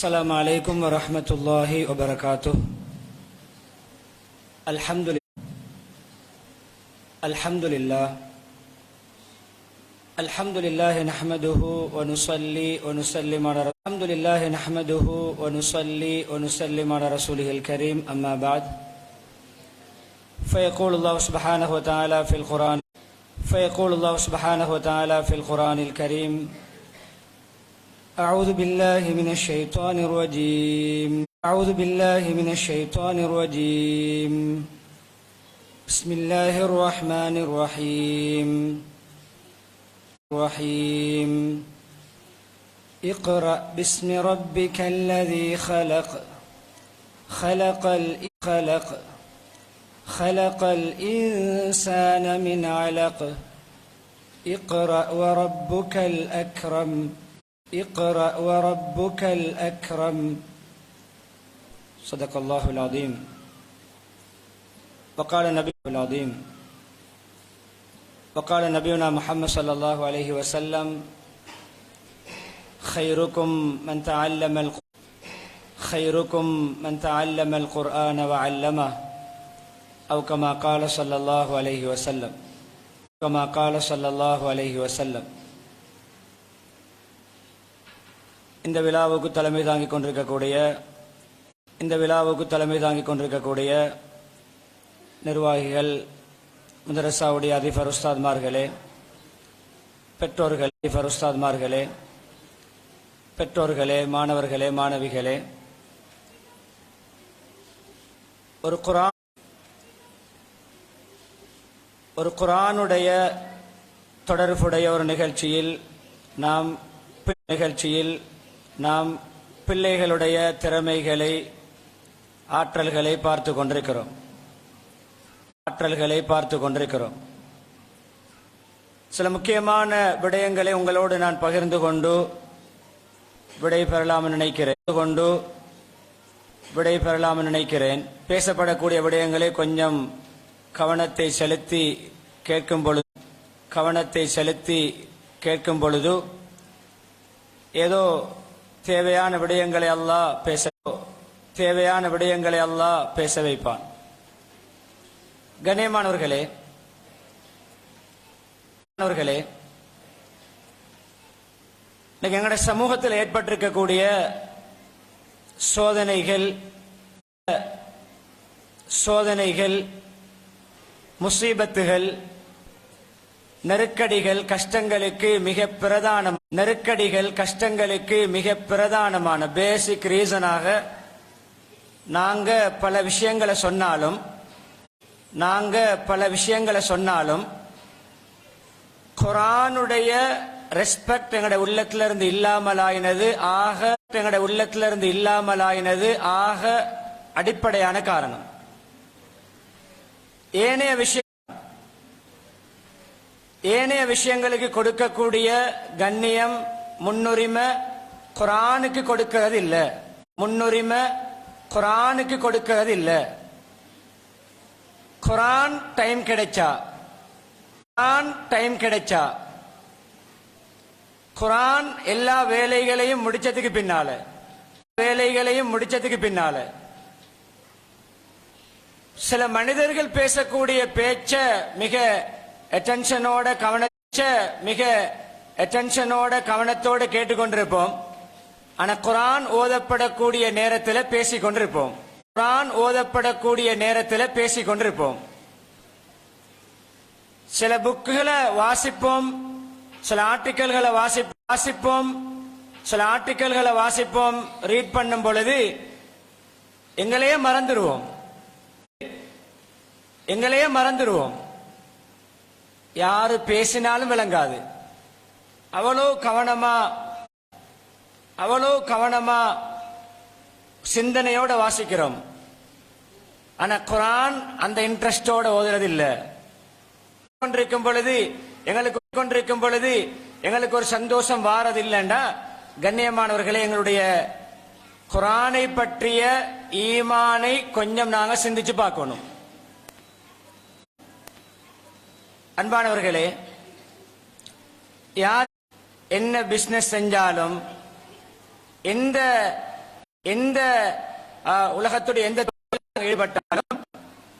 السلام عليكم ورحمة الله وبركاته. الحمد لله. الحمد لله. الحمد لله نحمده ونصلي ونسلم على الحمد لله نحمده ونصلي ونسلم على رسوله الكريم. أما بعد. فيقول الله سبحانه وتعالى في القرآن فيقول الله سبحانه وتعالى في القرآن الكريم أعوذ بالله من الشيطان الرجيم. أعوذ بالله من الشيطان الرجيم. بسم الله الرحمن الرحيم. الرحيم. اقرأ باسم ربك الذي خلق. خلق الخلق. خلق الإنسان من علق. اقرأ وربك الأكرم. اقرأ وربك الأكرم. صدق الله العظيم. وقال النبي العظيم. وقال نبينا محمد صلى الله عليه وسلم خيركم من تعلم خيركم من تعلم القرآن وعلمه أو كما قال صلى الله عليه وسلم كما قال صلى الله عليه وسلم. இந்த விழாவுக்கு தலைமை தாங்கிக் கொண்டிருக்கக்கூடிய இந்த விழாவுக்கு தலைமை தாங்கிக் கொண்டிருக்கக்கூடிய நிர்வாகிகள் முதரசாவுடைய அதிபர் உஸ்தாத்மார்களே பெற்றோர்கள் அதிபர் உஸ்தாத்மார்களே பெற்றோர்களே மாணவர்களே மாணவிகளே ஒரு குரான் ஒரு குரானுடைய தொடர்புடைய ஒரு நிகழ்ச்சியில் நாம் நிகழ்ச்சியில் நாம் பிள்ளைகளுடைய திறமைகளை ஆற்றல்களை பார்த்து கொண்டிருக்கிறோம். ஆற்றல்களை பார்த்து கொண்டிருக்கிறோம். சில முக்கியமான விடயங்களை உங்களோடு நான் பகிர்ந்து கொண்டு விடை பெறலாம் நினைக்கிறேன். கொண்டு விடை பெறலாம் நினைக்கிறேன். பேசப்படக்கூடிய விடயங்களை கொஞ்சம் கவனத்தை செலுத்தி கேட்கும் பொழுது கவனத்தை செலுத்தி கேட்கும் பொழுது ஏதோ தேவையான விடயங்களை அல்லாஹ் பேச தேவையான விடயங்களை அல்லாஹ் பேச வைப்பான். கண்ணியமானவர்களே மாணவர்களே இன்னைக்கு எங்களுடைய சமூகத்தில் ஏற்பட்டிருக்கக்கூடிய சோதனைகள் சோதனைகள் முசீபத்துகள் நெருக்கடிகள் கஷ்டங்களுக்கு மிக பிரதான நெருக்கடிகள் கஷ்டங்களுக்கு மிக பிரதானமான பேசிக் ரீசனாக நாங்க பல விஷயங்களை சொன்னாலும் நாங்க பல விஷயங்களை சொன்னாலும் குரானுடைய ரெஸ்பெக்ட் எங்களுடைய உள்ளத்துல இருந்து இல்லாமலாயினது ஆக எங்களுடைய உள்ளத்துல இருந்து இல்லாமலாயினது ஆக அடிப்படையான காரணம். ஏனைய விஷயம் ஏனைய விஷயங்களுக்கு கொடுக்கக்கூடிய கண்ணியம் முன்னுரிமை குரானுக்கு கொடுக்கிறது இல்லை முன்னுரிமை குரானுக்கு கொடுக்கிறது இல்லை குரான் டைம் கிடைச்சா? குரான் டைம் கிடைச்சா? குரான் எல்லா வேலைகளையும் முடிச்சதுக்கு பின்னால. வேலைகளையும் முடிச்சதுக்கு பின்னால. சில மனிதர்கள் பேசக்கூடிய பேச்ச மிக அட்டென்ஷனோட கவனிச்ச மிக அட்டென்ஷனோட கவனத்தோடு கேட்டுக்கொண்டிருப்போம். ஆனா குரான் ஓதப்படக்கூடிய நேரத்தில் பேசிக் கொண்டிருப்போம் குரான் ஓதப்படக்கூடிய நேரத்தில் பேசிக் கொண்டிருப்போம் சில புக்குகளை வாசிப்போம் சில ஆர்டிக்கல்களை வாசி வாசிப்போம் சில ஆர்டிக்கல்களை வாசிப்போம் ரீட் பண்ணும் பொழுது எங்களையே மறந்துடுவோம் எங்களையே மறந்துடுவோம் யாரு பேசினாலும் விளங்காது. அவ்வளோ கவனமா அவ்வளோ கவனமா சிந்தனையோட வாசிக்கிறோம். ஆனா குரான் அந்த இன்ட்ரெஸ்டோட ஓதுறதில்லை. கொண்டிருக்கும் பொழுது எங்களுக்கு கொண்டிருக்கும் பொழுது எங்களுக்கு ஒரு சந்தோஷம் வாரது இல்லைண்டா கண்ணியமானவர்களே எங்களுடைய குரானை பற்றிய ஈமானை கொஞ்சம் நாங்க சிந்திச்சு பார்க்கணும். அன்பானவர்களே யார் என்ன பிசினஸ் செஞ்சாலும் எந்த எந்த அஹ், உலகத்துடைய எந்த ஈடுபட்டாலும்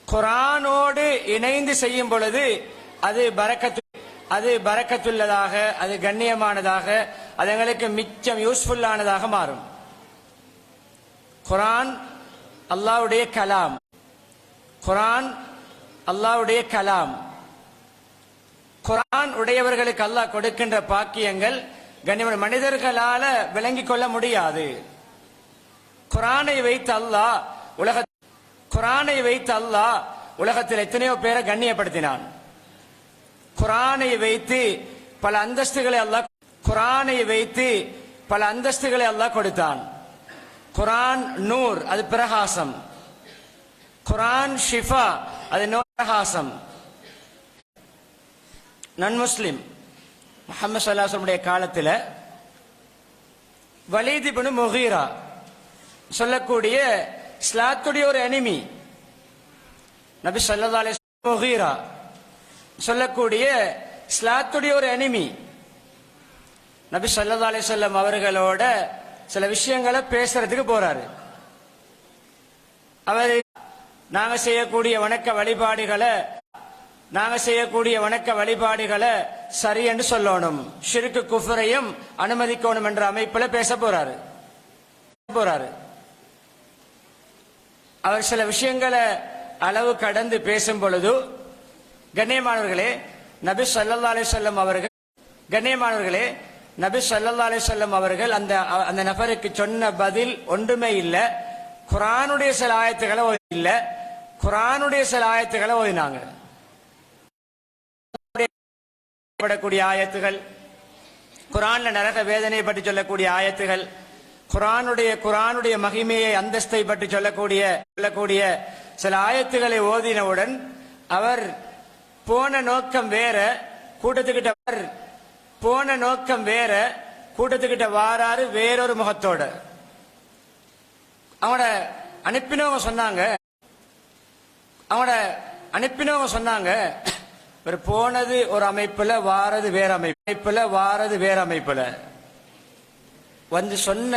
குரானோடு இணைந்து செய்யும் பொழுது அது பறக்கத்து அது பறக்கத்துள்ளதாக அது கண்ணியமானதாக அது எங்களுக்கு மிச்சம் யூஸ்ஃபுல்லானதாக மாறும். குரான் அல்லாஹ்வுடைய கலாம். குரான் அல்லாஹ்வுடைய கலாம். குரான் உடையவர்களுக்கு அல்லாஹ் கொடுக்கின்ற பாக்கியங்கள் கண்ணியமான மனிதர்களால விளங்கிக் கொள்ள முடியாது. குரானை வைத்து அல்லாஹ் உலக குரானை வைத்து அல்லாஹ் உலகத்தில் எத்தனையோ பேரை கண்ணியப்படுத்தினான். குரானை வைத்து பல அந்தஸ்துகளை அல்லாஹ் குரானை வைத்து பல அந்தஸ்துகளை அல்லாஹ் கொடுத்தான். குரான் நூர் அது பிரகாசம். குரான் ஷிஃபா அது நோ பிரகாசம். நன் முஸ்லிம். முகமது சல்லாசனுடைய காலத்தில் வலிதிபனு மொஹீரா சொல்லக்கூடிய இஸ்லாத்துடைய ஒரு அனிமி நபி சல்லதாலே மொஹீரா முகீரா சொல்லக்கூடிய இஸ்லாத்துடைய ஒரு அனிமி நபி சல்லதாலே அலைஹி அவர்களோட சில விஷயங்களை பேசுறதுக்கு போறாரு. அவர் நாங்க செய்யக்கூடிய வணக்க வழிபாடுகளை நாங்க செய்யக்கூடிய வணக்க வழிபாடுகளை சரி என்று சொல்லணும். ஷிருக்கு குஃபரையும் அனுமதிக்கணும் என்ற அமைப்புல பேச போறாரு. போறாரு. அவர் சில விஷயங்களை அளவு கடந்து பேசும் பொழுது கண்ணியமானவர்களே நபி சொல்லா அலி சொல்லம் அவர்கள் கண்ணியமானவர்களே நபி சொல்லா அலி சொல்லம் அவர்கள் அந்த அந்த நபருக்கு சொன்ன பதில் ஒன்றுமே இல்லை. குரானுடைய சில ஆயத்துக்களை ஓதி இல்ல. குரானுடைய சில ஆயத்துக்களை ஓதினாங்க. படக்கூடிய ஆயத்துகள் குரான்ல நரக வேதனையை பற்றி சொல்லக்கூடிய ஆயத்துகள் குரானுடைய குரானுடைய மகிமையை அந்தஸ்தை பற்றி சொல்லக்கூடிய சொல்லக்கூடிய சில ஆயத்துகளை ஓதினவுடன் அவர் போன நோக்கம் வேற கூட்டத்துக்கிட்ட அவர் போன நோக்கம் வேற கூட்டத்துக்கிட்ட வாராரு வேறொரு முகத்தோட. அவனோட அனுப்பினவங்க சொன்னாங்க. அவனோட அனுப்பினவங்க சொன்னாங்க. போனது ஒரு அமைப்புல வாரது வேற அமைப்பு. அமைப்புல வாரது வேற அமைப்புல. வந்து சொன்ன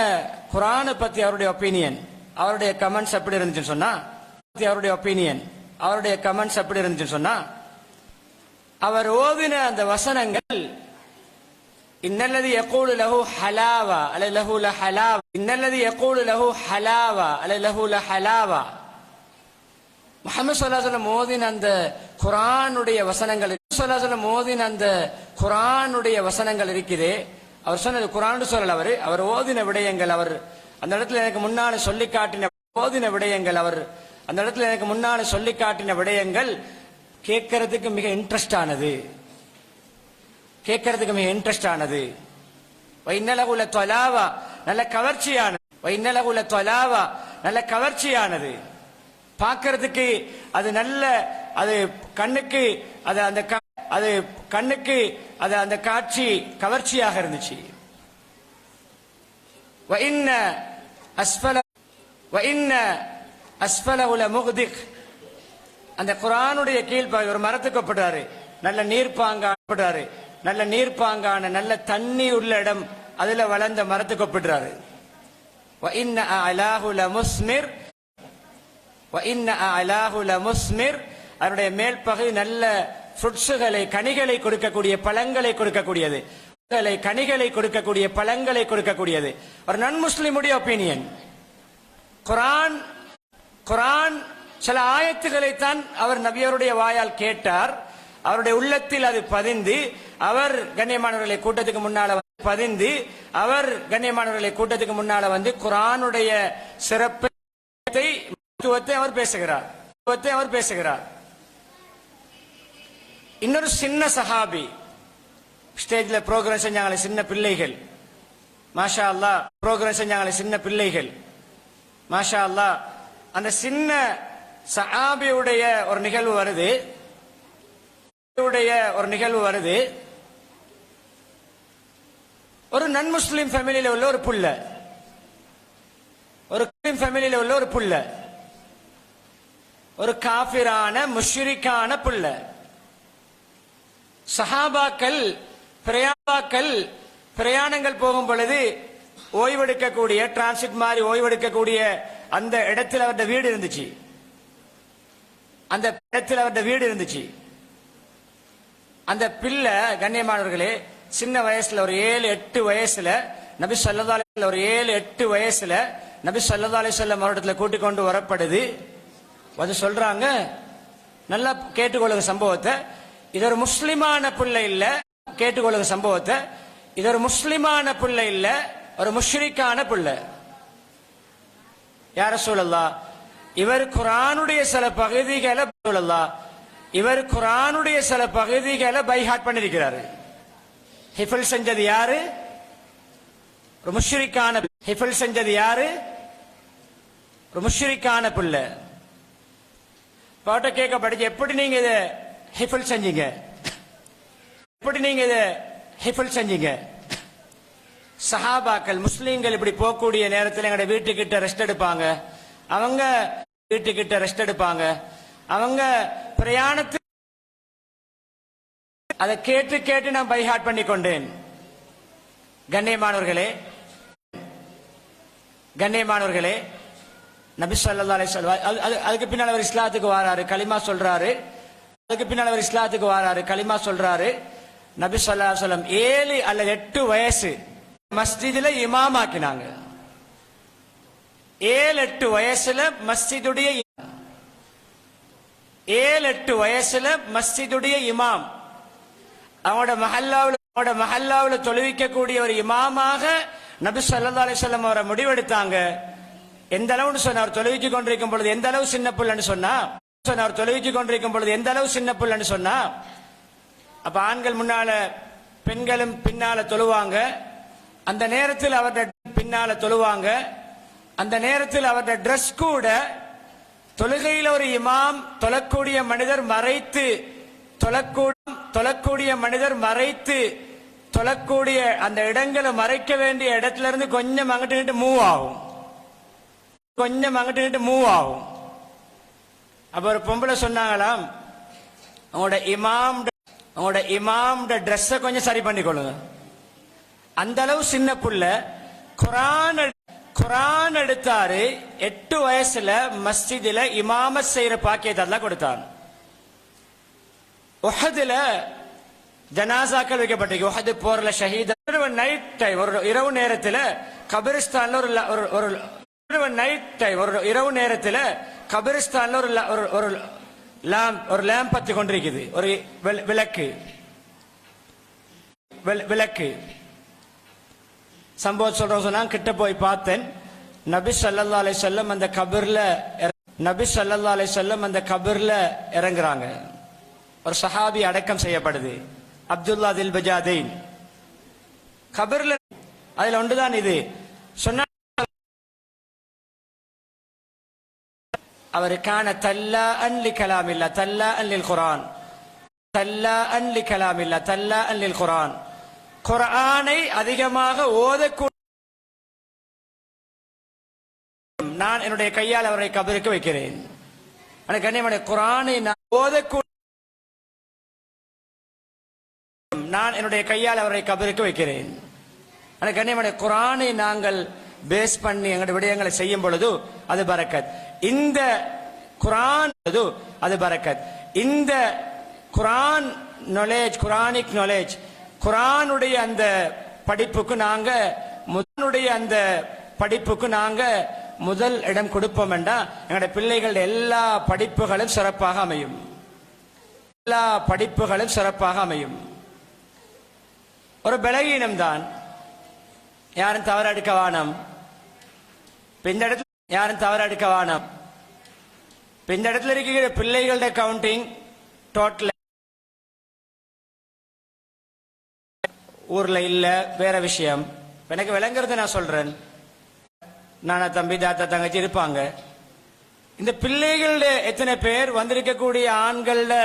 குரானை பத்தி அவருடைய ஒப்பீனியன் அவருடைய கமெண்ட்ஸ் எப்படி இருந்துச்சுன்னு சொன்னா பத்தி அவருடைய ஒப்பீனியன் அவருடைய கமெண்ட்ஸ் எப்படி இருந்துச்சுன்னு சொன்னா அவர் ஓதின அந்த வசனங்கள் இன்னல்லது யகூலு லஹு ஹலாவா அல்ல லஹு ல ஹலாவா இன்னல்லது யகூலு லஹு ஹலாவா அல்ல லஹு ல ஹலாவா முகமது சொல்லாசல மோதின் அந்த குரானுடைய வசனங்கள் சொல்லாசல மோதின் அந்த குரானுடைய வசனங்கள் இருக்குதே. அவர் சொன்னது குரான் சொல்லல அவர். அவர் ஓதின விடயங்கள் அவர் அந்த இடத்துல எனக்கு முன்னால சொல்லி காட்டின ஓதின விடயங்கள் அவர் அந்த இடத்துல எனக்கு முன்னால சொல்லி காட்டின விடயங்கள் கேட்கறதுக்கு மிக இன்ட்ரெஸ்ட் ஆனது. கேட்கறதுக்கு மிக இன்ட்ரெஸ்ட் ஆனது. வைநலகுல தொலாவா நல்ல கவர்ச்சியானது. வைநலகுல தொலாவா நல்ல கவர்ச்சியானது. பார்க்கறதுக்கு அது நல்ல அது கண்ணுக்கு அது அந்த க- அது கண்ணுக்கு அது அந்த காட்சி கவர்ச்சியாக இருந்துச்சு وإن أسفل وإن أسفله لمغدق அந்த குரானுடைய கீழ்ப்பாய் ஒரு மரத்துக்கு ஒப்பிடுறாரு நல்ல நீர்ப்பாங்கான நல்ல நீர்ப்பாங்கான நல்ல தண்ணி உள்ள இடம் அதுல வளர்ந்த மரத்துக்கு ஒப்பிடுறாரு وإن أعلاه لمثمر முஸ்மிர் அதனுடைய மேல் பகுதி நல்ல ஃப்ரூட்ஸுகளை கனிகளை கொடுக்கக்கூடிய பழங்களை கொடுக்கக்கூடியது. கனிகளை கொடுக்கக்கூடிய பழங்களை கொடுக்கக்கூடியது. ஒரு நன் முஸ்லிமுடைய ஒப்பீனியன் குரான் குரான் சில ஆயத்துக்களை தான் அவர் நபியருடைய வாயால் கேட்டார். அவருடைய உள்ளத்தில் அது பதிந்து அவர் கண்ணியமானவர்களை கூட்டத்துக்கு முன்னால பதிந்து அவர் கண்ணியமானவர்களை கூட்டத்துக்கு முன்னால வந்து குரானுடைய சிறப்பை தத்துவத்தை அவர் பேசுகிறார். தத்துவத்தை அவர் பேசுகிறார். இன்னொரு சின்ன சஹாபி ஸ்டேஜ்ல ப்ரோக்ராம் செஞ்சாங்களே சின்ன பிள்ளைகள். மாஷா அல்லாஹ் ப்ரோக்ராம் செஞ்சாங்களே சின்ன பிள்ளைகள். மாஷா அல்லாஹ் அந்த சின்ன சஹாபியுடைய ஒரு நிகழ்வு வருது. ஒரு நிகழ்வு வருது. ஒரு நன் முஸ்லிம் ஃபேமிலியில உள்ள ஒரு புள்ள. ஒரு முஸ்லிம் ஃபேமிலியில உள்ள ஒரு புள்ள. ஒரு காபிரான முஷ்ரிக்கான பிள்ளை. சஹாபாக்கள் பிரயாபாக்கள் பிரயாணங்கள் போகும் பொழுது ஓய்வெடுக்கக்கூடிய டிரான்சிட் மாதிரி ஓய்வெடுக்கக்கூடிய அந்த இடத்துல அவருடைய வீடு இருந்துச்சு. அந்த இடத்தில் அவருடைய வீடு இருந்துச்சு. அந்த பிள்ளை கண்ணியமானவர்களே சின்ன வயசுல ஒரு ஏழு எட்டு வயசுல நபி ஸல்லல்லாஹு ஒரு ஏழு எட்டு வயசுல நபி ஸல்லல்லாஹு அலைஹி வஸல்லம் அவரிடத்துல கூட்டிக் கொண்டு வரப்படுது. வந்து சொல்றாங்க. நல்லா கேட்டுக்கொள்ளுங்க சம்பவத்தை. இது ஒரு முஸ்லிமான பிள்ளை இல்ல. கேட்டுக்கொள்ளுங்க சம்பவத்தை. இது ஒரு முஸ்லிமான பிள்ளை இல்ல. ஒரு முஷ்ரிக்கான பிள்ளை. யார சொல்லலாம் இவர் குரானுடைய சில பகுதிகளை சொல்லலாம் இவர் குரானுடைய சில பகுதிகளை பைஹாட் பண்ணிருக்கிறாரு ஹிஃபில் செஞ்சது யாரு? ஒரு முஷ்ரிக்கான ஹிஃபில் செஞ்சது யாரு? ஒரு முஷ்ரிக்கான பிள்ளை. பாட்டை கேட்க படிச்சு எப்படி நீங்க இதை ஹிஃபில் செஞ்சீங்க? எப்படி நீங்க இதை ஹிஃபில் செஞ்சீங்க? சஹாபாக்கள் முஸ்லீம்கள் இப்படி போகக்கூடிய நேரத்தில் எங்கட வீட்டுக்கிட்ட ரெஸ்ட் எடுப்பாங்க. அவங்க வீட்டுக்கிட்ட ரெஸ்ட் எடுப்பாங்க. அவங்க பிரயாணத்து அதை கேட்டு கேட்டு நான் பைஹாட் பண்ணி கொண்டேன். கண்ணியமானவர்களே கண்ணியமானவர்களே நபி சொல்லா அலி வஸல்லம் அது- அது- அதுக்கு பின்னால் அவர் இஸ்லாத்துக்கு வராரு களிமா சொல்றாரு. அதுக்கு பின்னால் அவர் இஸ்லாத்துக்கு வராரு களிமா சொல்றாரு. நபி சொல்லா சொல்லம் ஏழு அல்லது எட்டு வயசு மஸ்ஜிதுல இமாம் ஆக்கினாங்க. ஏழு எட்டு வயசுல மஸ்ஜிதுடைய ஏழு எட்டு வயசுல மஸ்ஜிதுடைய இமாம். அவங்களோட மஹல்லாவில் அவங்களோட மஹல்லாவில் தொழுவிக்கக்கூடிய ஒரு இமாமாக நபி சொல்லா அலைஹி அவரை முடிவெடுத்தாங்க. எந்த அளவுன்னு சொன்னார்? தொலைவிச்சு கொண்டிருக்கும் பொழுது எந்த அளவு சின்ன பிள்ளைன்னு சொன்னா? சொன்னார் தொலைவிச்சு கொண்டிருக்கும் பொழுது எந்த அளவு சின்ன பிள்ளைன்னு சொன்னா? அப்ப ஆண்கள் முன்னால பெண்களும் பின்னால தொழுவாங்க. அந்த நேரத்தில் அவர்கிட்ட பின்னால தொழுவாங்க. அந்த நேரத்தில் அவர்கிட்ட ட்ரெஸ் கூட தொழுகையில் ஒரு இமாம் தொழக்கூடிய மனிதர் மறைத்து தொழக்கூடும் தொழக்கூடிய மனிதர் மறைத்து தொழக்கூடிய அந்த இடங்களை மறைக்க வேண்டிய இடத்துல இருந்து கொஞ்சம் அங்கிட்டு மூவ் ஆகும். கொஞ்சம் அங்கிட்டு இங்கிட்டு மூவ் ஆகும். அப்ப ஒரு பொம்பளை சொன்னாங்களாம் உங்களோட இமாம் உங்களோட இமாம் ட்ரெஸ்ஸை கொஞ்சம் சரி பண்ணிக்கொள்ளுங்க. அந்த அளவு சின்ன புள்ள குரான் குரான் எடுத்தாரு எட்டு வயசுல மஸ்ஜிதுல இமாம செய்யற பாக்கியத்தை எல்லாம் கொடுத்தான். உஹதுல ஜனாசாக்கள் வைக்கப்பட்டிருக்கு. உஹது போர்ல ஷஹீத் நைட் டைம் ஒரு இரவு நேரத்துல கபிரிஸ்தான்ல ஒரு ஒரு நைட் டைம் ஒரு இரவு நேரத்தில் கபிரிஸ்தான்ல ஒரு ஒரு ஒரு லேம்ப் ஒரு லேம்ப் பத்தி கொண்டிருக்குது. ஒரு விளக்கு. விளக்கு. சம்பவம் சொல்றோம் சொன்னா கிட்ட போய் பார்த்தேன். நபி சல்லா அலை செல்லம் அந்த கபிர்ல நபி சல்லா அலை செல்லம் அந்த கபிர்ல இறங்குறாங்க. ஒரு சஹாபி அடக்கம் செய்யப்படுது. அப்துல்லா தில் பஜாதீன். கபிர்ல அதுல ஒன்றுதான் இது. சொன்ன அவர் கான தல்லா அன்லி கலாமில்லா தல்லா அன்லில் குரான் தல்லா அன்லி கலாம் இல்ல தல்லா அன்லில் குரான் குரானை அதிகமாக ஓதக்கூடிய நான் என்னுடைய கையால் அவரை கபருக்கு வைக்கிறேன். ஆனா கண்ணியமான குரானை நான் ஓதக்கூடிய நான் என்னுடைய கையால் அவரை கபருக்கு வைக்கிறேன். ஆனா கண்ணியமான குரானை நாங்கள் பேஸ் பண்ணி எங்களுடைய விடயங்களை செய்யும் பொழுது அது பரக்கத். இந்த குரான் அது அது பரக்கத் இந்த குரான் நாலேஜ் குரானிக் நாலேஜ் குரானுடைய அந்த படிப்புக்கு நாங்க முதனுடைய அந்த படிப்புக்கு நாங்க முதல் இடம் கொடுப்போம் என்றால் எங்களுடைய பிள்ளைகள் எல்லா படிப்புகளும் சிறப்பாக அமையும். எல்லா படிப்புகளும் சிறப்பாக அமையும். ஒரு பலகீனம் தான் யாரும் தவறு எடுக்க வானம் இந்த இடத்துல யாரும் தவறு எடுக்க வானம் இந்த இடத்துல இருக்கிற பிள்ளைகளோட கவுண்டிங் டோட்டல் ஊர்ல இல்ல வேற விஷயம். எனக்கு விளங்குறது நான் சொல்றேன். நானா தம்பி தாத்தா தங்கச்சி இருப்பாங்க. இந்த பிள்ளைகள எத்தனை பேர் வந்திருக்கக்கூடிய ஆண்கள்ல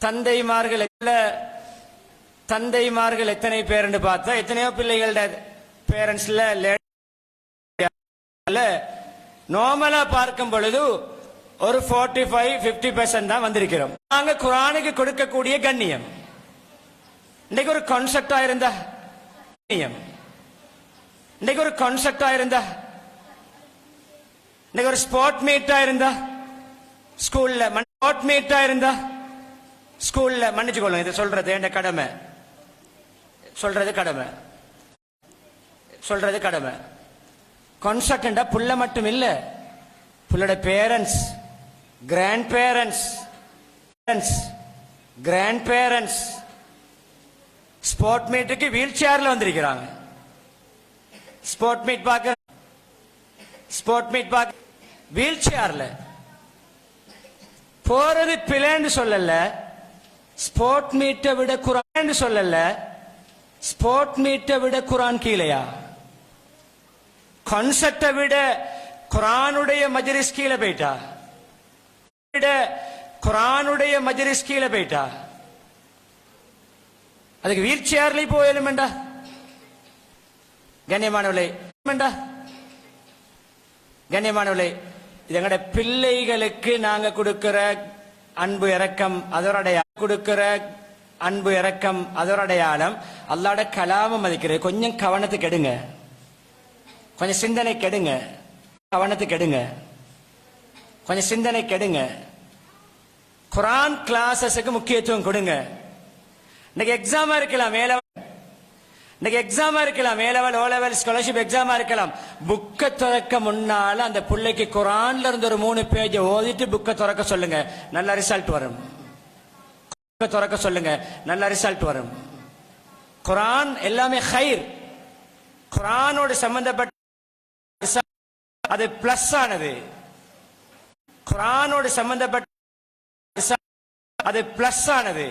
தந்தைமார்கள் தந்தைமார்கள் எத்தனை பேர்னு பார்த்தா எத்தனையோ பிள்ளைகளோட பேரண்ட்ஸ்ல நார்மலா பார்க்கும் பொழுது ஒரு 45 ஃபைவ் பிப்டி பெர்சன்ட் தான் வந்திருக்கிறோம். நாங்க குரானுக்கு கொடுக்கக்கூடிய கண்ணியம். இன்னைக்கு ஒரு கான்செப்டா இருந்தா கண்ணியம். இன்னைக்கு ஒரு கான்செப்டா இருந்தா இன்னைக்கு ஒரு ஸ்போர்ட் மீட்டா இருந்தா ஸ்கூல்ல ஸ்போர்ட் மீட்டா இருந்தா ஸ்கூல்ல மன்னிச்சுக்கொள்ளுங்க இதை சொல்றது என் கடமை. சொல்றது கடமை. சொல்றது கடமை. கான்செப்டா புள்ள மட்டும் இல்ல. புள்ளோட parents grand parents grand parents sport மீட்டுக்கு வீல் சேர்ல வந்திருக்கிறாங்க. ஸ்போர்ட் மீட் பார்க்க ஸ்போர்ட் மீட் பார்க்க வீல் சேர்ல போறது பிளேன்னு சொல்லல. ஸ்போர்ட் மீட்டை விட குரான் சொல்லல ஸ்போர்ட் மீட்டை விட குரான் கீழையா? கான்செப்டை விட குரானுடைய மஜரிஸ் கீழே போயிட்டா? விட குரானுடைய மஜரிஸ் கீழே போயிட்டா? அதுக்கு வீல் சேர்லேயும் போயிலும் வேண்டா? கண்ணியமானவளை வேண்டா? கண்ணியமானவளை இது எங்கட பிள்ளைகளுக்கு நாங்க கொடுக்கிற அன்பு இறக்கம் அதோடைய கொடுக்கிற அன்பு இறக்கம் அதோட அடையாளம் அல்லாட கலாம மதிக்கிறது. கொஞ்சம் கவனத்துக்கு எடுங்க. கொஞ்சம் சிந்தனை கெடுங்க. கவனத்தை கெடுங்க. கொஞ்சம் சிந்தனை கெடுங்க. குரான் கிளாஸஸுக்கு முக்கியத்துவம் கொடுங்க. இன்னைக்கு எக்ஸாமா இருக்கலாம் மேல இன்னைக்கு எக்ஸாமா இருக்கலாம் A level O level scholarship எக்ஸாமா இருக்கலாம். புக்க திறக்க முன்னால அந்த பிள்ளைக்கு குரான்ல இருந்து ஒரு மூணு பேஜ் ஓதிட்டு புக்க திறக்க சொல்லுங்க. நல்ல ரிசல்ட் வரும். புக்க திறக்க சொல்லுங்க. நல்ல ரிசல்ட் வரும். குரான் எல்லாமே ஹைர் குரானோடு சம்பந்தப்பட்ட அது பிளஸ் ஆனது. குரானோடு சம்பந்தப்பட்ட அது பிளஸ் ஆனது.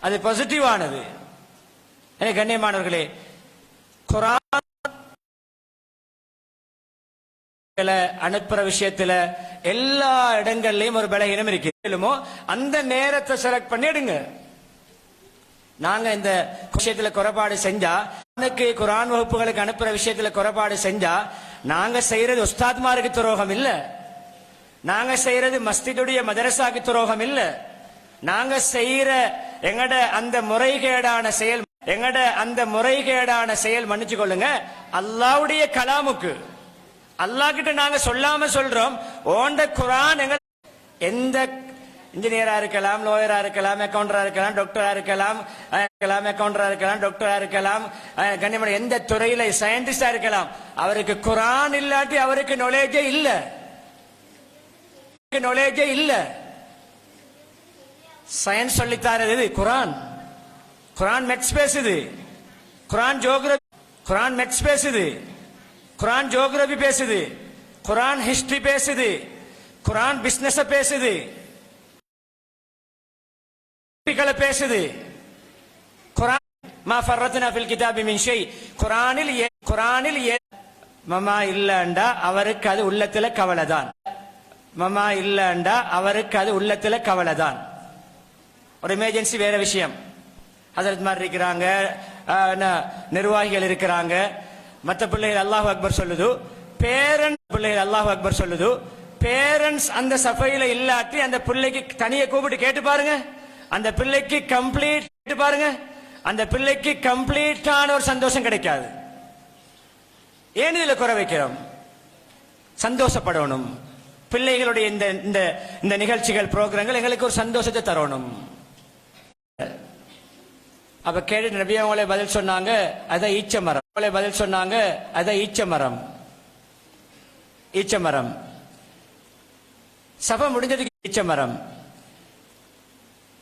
அது பாசிட்டிவ் ஆனது. கண்ணியமானவர்களே குரான் அனுப்புற விஷயத்துல எல்லா இடங்கள்லயும் ஒரு பலகீனம் இருக்கு. அந்த நேரத்தை செலக்ட் பண்ணி எடுங்க நாங்க இந்த விஷயத்துல குறைபாடு செஞ்சா எனக்கு குரான் வகுப்புகளுக்கு அனுப்புற விஷயத்துல குறைபாடு செஞ்சா நாங்க செய்யறது உஸ்தாத்மாருக்கு துரோகம் இல்ல நாங்க செய்யறது மஸ்திதுடைய மதரசாக்கு துரோகம் இல்ல நாங்க செய்யற எங்கட அந்த முறைகேடான செயல் எங்கட அந்த முறைகேடான செயல் மன்னிச்சு கொள்ளுங்க. அல்லாவுடைய கலாமுக்கு அல்லாஹ் கிட்ட நாங்க சொல்லாம சொல்றோம். ஓண்ட குரான் எங்க எந்த இன்ஜினியரா இருக்கலாம் லோயரா இருக்கலாம் அக்கௌண்டரா இருக்கலாம் டாக்டரா இருக்கலாம் இருக்கலாம் அக்கௌண்டரா இருக்கலாம் டாக்டரா இருக்கலாம் அஹ், கண்ணியமான எந்த துறையில சயின்டிஸ்டா இருக்கலாம் அவருக்கு குரான் இல்லாட்டி அவருக்கு நாலேஜே இல்ல. நாலேஜே இல்ல. சயின்ஸ் சொல்லித்தாரது இது குரான். குரான் மெட்ஸ் பேசுது. குரான் ஜோகிரபி குரான் மெட்ஸ் பேசுது. குரான் ஜோகிரபி பேசுது. குரான் ஹிஸ்டரி பேசுது. குரான் பிசினஸ் பேசுது. களை பேசுது குரான் மா ஃபர்ரத்னா ஃபில் கிதாபி மின் ஷை குரானில் குரானில் மமா இல்லண்டா அவருக்கு அது உள்ளத்துல கவலைதான் மமா இல்லண்டா அவருக்கு அது உள்ளத்துல கவலைதான் ஒரு எமர்ஜென்சி வேற விஷயம் ஹசரத் மாதிரி இருக்கிறாங்க என்ன, நிர்வாகிகள் இருக்கிறாங்க மற்ற பிள்ளைகள் அல்லாஹ் அக்பர் சொல்லுது பேரன் பிள்ளைகள் அல்லாஹ் அக்பர் சொல்லுது பேரண்ட்ஸ் அந்த சபையில இல்லாட்டி அந்த பிள்ளைக்கு தனியை கூப்பிட்டு கேட்டு பாருங்க அந்த பிள்ளைக்கு கம்ப்ளீட் கேட்டு பாருங்க. அந்த பிள்ளைக்கு கம்ப்ளீட்டான ஒரு சந்தோஷம் கிடைக்காது. ஏன் இதில் குறை வைக்கிறோம்? சந்தோஷப்படணும். பிள்ளைகளுடைய இந்த இந்த இந்த நிகழ்ச்சிகள் புரோகிராம்கள் எங்களுக்கு ஒரு சந்தோஷத்தை தரணும். அப்ப கேட்டு நபி அவங்களே பதில் சொன்னாங்க அதான் ஈச்ச மரம். அவங்களே பதில் சொன்னாங்க அதான் ஈச்ச மரம். ஈச்ச மரம். சபை முடிஞ்சதுக்கு ஈச்ச மரம்.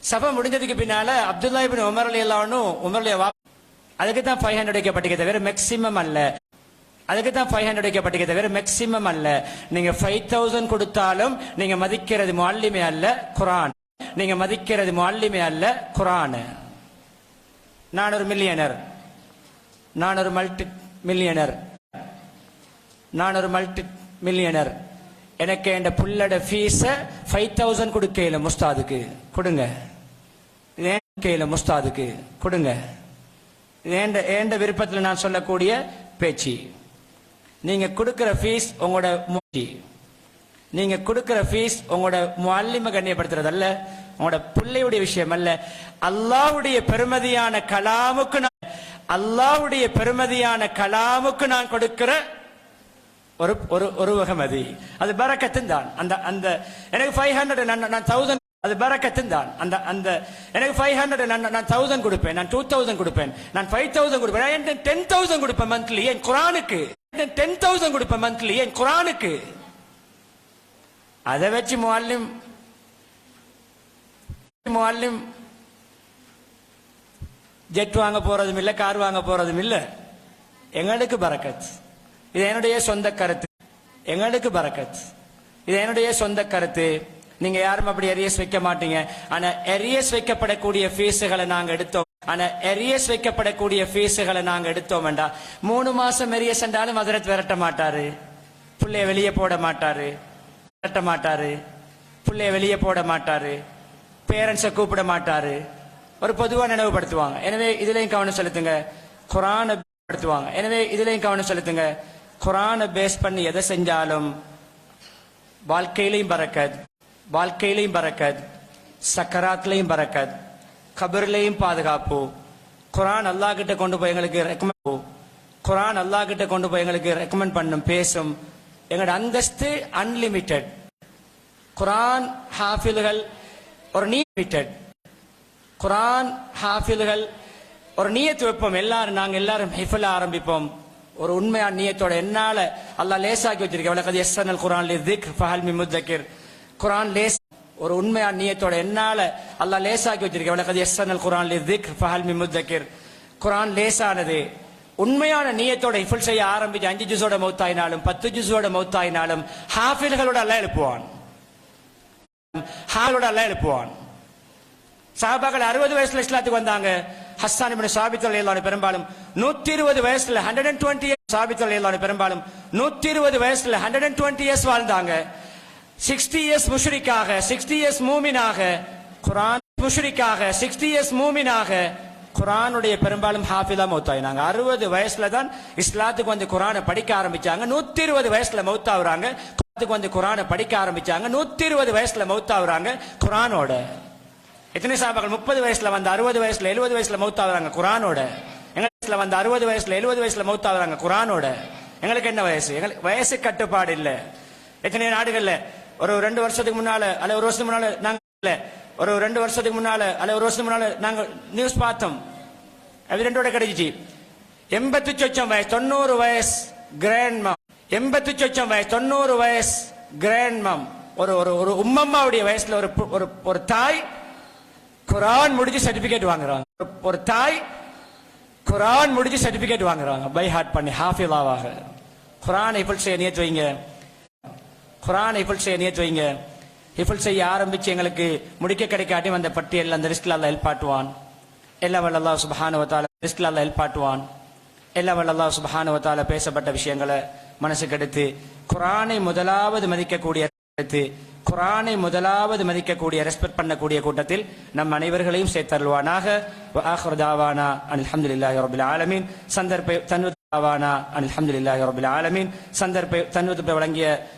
சபை முடிஞ்சதுக்கு பின்னால அப்துல்லா இபின் உமர் அலி அல்லானும் உமருடைய வா அதுக்கு தான் ஃபைவ் ஹண்ட்ரட் வைக்கப்பட்டிருக்க தவிர மேக்சிமம் அல்ல. அதுக்கு தான் ஃபைவ் ஹண்ட்ரட் வைக்கப்பட்டிருக்க தவிர மேக்சிமம் அல்ல. நீங்க ஃபைவ் தௌசண்ட் கொடுத்தாலும் நீங்க மதிக்கிறது முல்லிமே அல்ல குரான் நீங்க மதிக்கிறது முல்லிமே அல்ல குரான் நான் ஒரு மில்லியனர் நான் ஒரு மல்டி மில்லியனர் நான் ஒரு மல்டி மில்லியனர் எனக்கு என் புள்ளட ஃபீஸ ஃபைவ் தௌசண்ட் கொடுக்கையில முஸ்தாதுக்கு. கொடுங்க. இது ஏன் முஸ்தாதுக்கு. கொடுங்க. ஏண்ட ஏண்ட விருப்பத்தில் நான் சொல்லக்கூடிய பேச்சு. நீங்க கொடுக்கிற ஃபீஸ் உங்களோட மூச்சு. நீங்க கொடுக்கிற ஃபீஸ் உங்களோட முல்லிம கண்ணியப்படுத்துறது அல்ல உங்களோட பிள்ளையுடைய விஷயம் அல்ல. அல்லாவுடைய பெருமதியான கலாமுக்கு நான் அல்லாவுடைய பெருமதியான கலாமுக்கு நான் கொடுக்கிற ஒரு ஒரு ஒரு வகமதி அது பரக்கத்தும் தான். அந்த அந்த எனக்கு ஃபைவ் ஹண்ட்ரட் நான் நான் தௌசண்ட் அது பரக்கத்தும் தான். அந்த அந்த எனக்கு ஃபைவ் ஹண்ட்ரட் நான் நான் தௌசண்ட் கொடுப்பேன். நான் டூ தௌசண்ட் கொடுப்பேன். நான் ஃபைவ் தௌசண்ட் கொடுப்பேன். நான் டென் தௌசண்ட் கொடுப்பேன் மந்த்லி என் குரானுக்கு. டென் தௌசண்ட் கொடுப்பேன் மந்த்லி என் குரானுக்கு. அதை வச்சு முல்லிம் முல்லிம் ஜெட் வாங்க போறதும் இல்லை கார் வாங்க போறதும் இல்லை. எங்களுக்கு பரக்கத் இது என்னுடைய சொந்த கருத்து. எங்களுக்கு பரக்கத் இது என்னுடைய சொந்த கருத்து. நீங்க யாரும் அப்படி எரியஸ் வைக்க மாட்டீங்க. ஆனா எரியஸ் வைக்கப்படக்கூடிய ஃபீஸுகளை நாங்க எடுத்தோம். ஆனா எரியஸ் வைக்கப்படக்கூடிய ஃபீஸுகளை நாங்க எடுத்தோம் வேண்டாம் மூணு மாசம் எரியஸ் என்றாலும் மதுரத் விரட்ட மாட்டாரு. புள்ளைய வெளியே போட மாட்டாரு. விரட்ட மாட்டாரு. புள்ளைய வெளியே போட மாட்டாரு. பேரண்ட்ஸை கூப்பிட மாட்டாரு. ஒரு பொதுவா நினைவுபடுத்துவாங்க. எனவே இதுலயும் கவனம் செலுத்துங்க. குரான் படுத்துவாங்க எனவே இதுலயும் கவனம் செலுத்துங்க. குரானை பேஸ் பண்ணி எதை செஞ்சாலும் வாழ்க்கையிலையும் பறக்கத். வாழ்க்கையிலையும் பறக்கத். சக்கராத்லையும் பறக்கத். கபர்லையும் பாதுகாப்பு. குரான் அல்லாஹ் கிட்ட கொண்டு போய் எங்களுக்கு ரெக்கமெண்ட் குரான் அல்லாஹ் கிட்ட கொண்டு போய் எங்களுக்கு ரெக்கமெண்ட் பண்ணும் பேசும். எங்களோட அந்தஸ்து அன்லிமிட்டெட் குரான் ஹாஃபில்கள் ஒரு நீமிட்டட் குரான் ஹாஃபில்கள் ஒரு நீயத்து வைப்போம். எல்லாரும் நாங்கள் எல்லாரும் ஹிஃபில் ஆரம்பிப்போம். ஒரு உண்மையான நீயத்தோட என்னால அல்லா லேசாக்கி வச்சிருக்கேன். வழக்கது எஸ்என்எல் குரான் திக் ஃபஹல் மி குரான் லேஸ் ஒரு உண்மையான நீயத்தோட என்னால அல்லாஹ் லேசாக்கி வச்சிருக்கேன். வழக்கது எஸ்என்எல் குரான் திக் ஃபஹல் மி குரான் லேசானது உண்மையான நீயத்தோட இஃபுல் செய்ய ஆரம்பிச்சு அஞ்சு ஜூஸோட மௌத்தாயினாலும் பத்து ஜூஸோட மௌத்தாயினாலும் ஹாஃபில்களோட அல்லாஹ் எழுப்புவான். ஹாலோட அல்லாஹ் எழுப்புவான். சாபாக்கள் அறுபது வயசுல இஸ்லாத்துக்கு வந்தாங்க. ஹஸ்தான் இப்னு சாபித் பெரும்பாலும் நூத்தி இருபது வயசுல ஹண்ட்ரட் அண்ட் டுவெண்ட்டி சாபித் ரலியல்லாஹு பெரும்பாலும் நூத்தி இருபது வயசுல ஹண்ட்ரட் அண்ட் டுவெண்ட்டி இயர்ஸ் வாழ்ந்தாங்க. சிக்ஸ்டி இயர்ஸ் முஷ்ரிக்காக சிக்ஸ்டி இயர்ஸ் மூமினாக குரான் முஷ்ரிக்காக சிக்ஸ்டி இயர்ஸ் மூமினாக குரானுடைய பெரும்பாலும் ஹாஃபிலா மௌத்தாயினாங்க. அறுபது வயசுல தான் இஸ்லாத்துக்கு வந்து குரானை படிக்க ஆரம்பிச்சாங்க. நூத்தி இருபது வயசுல மௌத்தாவுறாங்க. வந்து குரானை படிக்க ஆரம்பிச்சாங்க. நூத்தி இருபது வயசுல மௌத்தாவுறாங்க குரானோட எத்தனை சாபாக்கள் முப்பது வயசுல வந்து அறுபது வயசுல எழுபது வயசுல மௌத்தாவுறாங்க குரானோட. எங்க வயசுல வந்து அறுபது வயசுல எழுபது வயசுல மௌத்தாவுறாங்க குரானோட. எங்களுக்கு என்ன வயசு? எங்களுக்கு வயசு கட்டுப்பாடு இல்ல. எத்தனை நாடுகள்ல? ஒரு ரெண்டு வருஷத்துக்கு முன்னால அல்ல ஒரு வருஷத்துக்கு முன்னால நாங்க ஒரு ரெண்டு வருஷத்துக்கு முன்னால அல்ல ஒரு வருஷத்துக்கு முன்னால நாங்க நியூஸ் பார்த்தோம். எவிடென்டோட கிடைச்சிச்சு. எண்பத்தி சொச்சம் வயசு தொண்ணூறு வயசு கிராண்ட் மம் எண்பத்தி சொச்சம் வயசு தொண்ணூறு வயசு கிராண்ட் மம் ஒரு ஒரு ஒரு உம்மம்மாவுடைய வயசுல ஒரு ஒரு ஒரு தாய் குரான் முடிஞ்சு சர்டிபிகேட் வாங்குறாங்க ஒரு- ஒரு தாய் குரான் முடிஞ்சு சர்டிபிகேட் வாங்குறாங்க பை ஹார்ட் பண்ணி ஹாஃபிலாவாக குரான் இஃபுல் செய்ய நியத்து வைங்க குரான் இஃபுல் செய்ய நியத்து வைங்க இஃபுல் செய்ய ஆரம்பிச்சு எங்களுக்கு முடிக்க கிடைக்காட்டியும் அந்த பட்டியல் அந்த லிஸ்ட்ல அல்ல ஹெல்ப் எல்லாம் எல்லா அல்லாஹ் சுபஹானுவத்தால வ லிஸ்ட்ல அல்ல ஹெல்ப் ஆட்டுவான் எல்லா வல்ல சுபஹானுவத்தால பேசப்பட்ட விஷயங்களை மனசுக்கு எடுத்து குரானை முதலாவது மதிக்கக்கூடிய எடுத்து குரானை முதலாவது மதிக்கக்கூடிய ரெஸ்பெக்ட் பண்ணக்கூடிய கூட்டத்தில் நம் அனைவர்களையும் சேர்த்தருள்வானாக. வ ஆஹிரு அல்ஹம்துலில்லாஹி ரப்பில் ஆலமீன். சந்தர்ப்ப தன்வத் தாவானா அல்ஹம்துலில்லாஹி ரப்பில் ஆலமீன். சந்தர்ப்ப தன்வத் வழங்கிய